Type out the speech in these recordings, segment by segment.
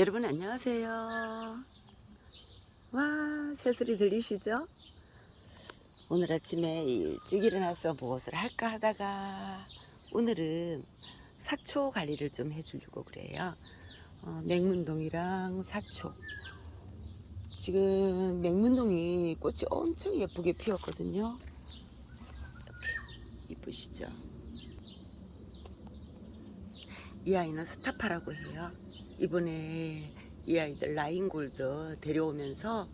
여러분 안녕하세요. 와, 새소리 들리시죠? 오늘 아침에 일찍 일어나서 무엇을 할까 하다가 오늘은 사초 관리를 좀 해주려고 그래요. 어, 맹문동이랑 사초. 지금 맹문동이 꽃이 엄청 예쁘게 피었거든요. 이렇게 이쁘시죠? 이 아이는 스타파라고 해요. 이번에 이 아이들 라인골드 데려오면서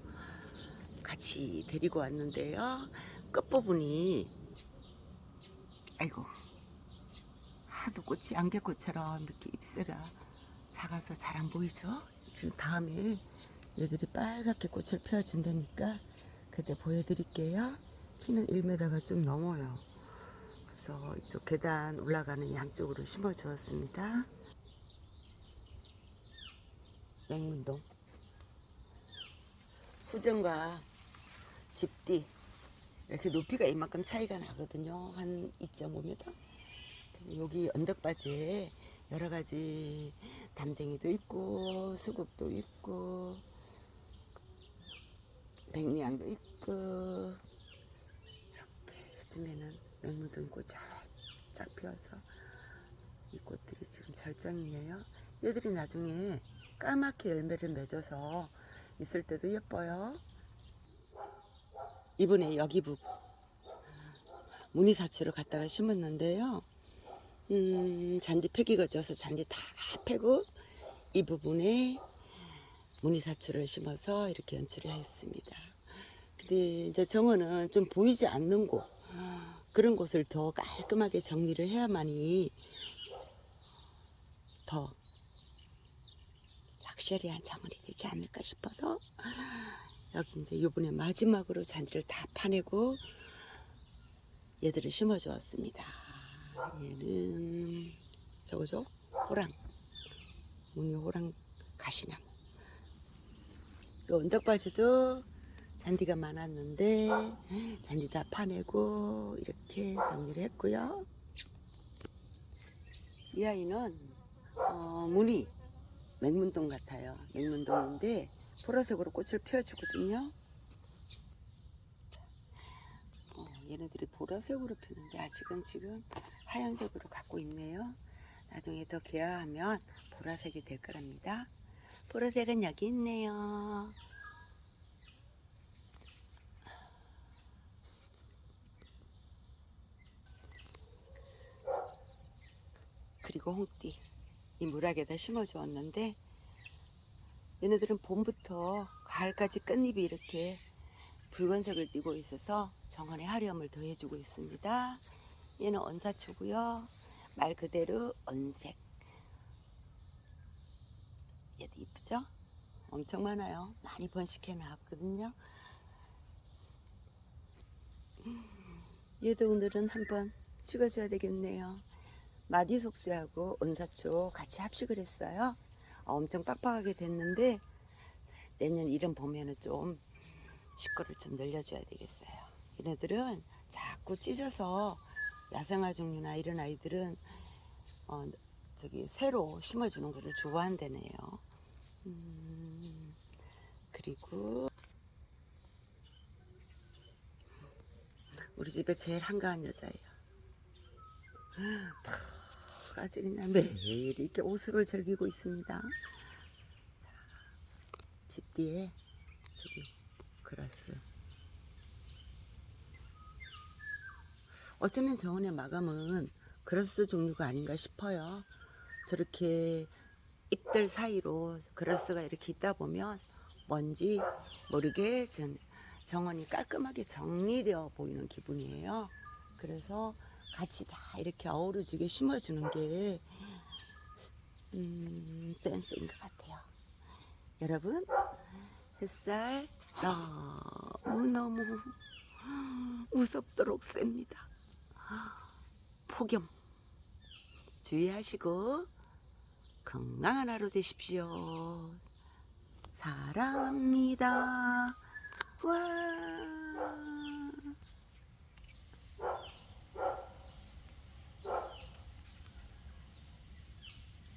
같이 데리고 왔는데요. 끝부분이 아이고 하도 꽃이 안개꽃처럼 이렇게 잎새가 작아서 잘 안 보이죠? 지금 다음에 얘들이 빨갛게 꽃을 피워준다니까 그때 보여드릴게요. 키는 1m가 좀 넘어요. 그래서 이쪽 계단 올라가는 양쪽으로 심어 주었습니다. 맹문동. 후전과 집뒤 이렇게 높이가 이만큼 차이가 나거든요. 한 2.5m. 여기 언덕바지에 여러 가지 담쟁이도 있고 수국도 있고 백리향도 있고 이렇게 요즘에는 맹무등 꽃이 쫙 피어서 이 꽃들이 지금 절정이에요. 얘들이 나중에 까맣게 열매를 맺어서 있을 때도 예뻐요. 이번에 여기 부 무늬사치로 갖다가 심었는데요. 음, 잔디 폐기가 져서 잔디 다 패고 이 부분에 무늬사치를 심어서 이렇게 연출을 했습니다. 근데 이제 정원은 좀 보이지 않는 곳 그런 곳을 더 깔끔하게 정리를 해야만이 더 럭셔리한 정원이 되지 않을까 싶어서 여기 이제 요번에 마지막으로 잔디를 다 파내고 얘들을 심어 주었습니다. 얘는 저거죠? 호랑. 무늬 호랑 가시나무. 요 언덕바지도 잔디가 많았는데 잔디 다 파내고 이렇게 정리를 했고요. 이 아이는 어, 무늬 맹문동 같아요. 맹문동인데 보라색으로 꽃을 피워주거든요. 어, 얘네들이 보라색으로 피는데 아직은 지금 하얀색으로 갖고 있네요. 나중에 더 개화하면 보라색이 될 거랍니다. 보라색은 여기 있네요. 그리고 홍띠 이 물학에다 심어 주었는데 얘네들은 봄부터 가을까지 끝잎이 이렇게 붉은색을 띠고 있어서 정원의 화려함을 더해주고 있습니다. 얘는 언사초고요. 말 그대로 언색. 얘도 이쁘죠? 엄청 많아요. 많이 번식해 놨거든요. 얘도 오늘은 한번 찍어줘야 되겠네요. 마디속스하고 은사초 같이 합식을 했어요. 어, 엄청 빡빡하게 됐는데 내년 이름 보면은 좀 식구를 좀 늘려줘야 되겠어요. 얘네들은 자꾸 찢어서 야생화 종류나 이런 아이들은 어, 저기 새로 심어주는 것을 좋아한다네요. 음, 그리고 우리 집에 제일 한가한 여자예요. 탁 아주 그냥 매일 이렇게 오수를 즐기고 있습니다. 자, 집 뒤에 저기 그라스. 어쩌면 정원의 마감은 그라스 종류가 아닌가 싶어요. 저렇게 잎들 사이로 그라스가 이렇게 있다 보면 뭔지 모르게 전- 정원이 깔끔하게 정리되어 보이는 기분이에요. 그래서 같이 다 이렇게 어우러지게 심어주는 게 음, 센스인 것 같아요. 여러분 햇살 너무너무 무섭도록 셉니다. 폭염 주의하시고 건강한 하루 되십시오. 사랑합니다. 와.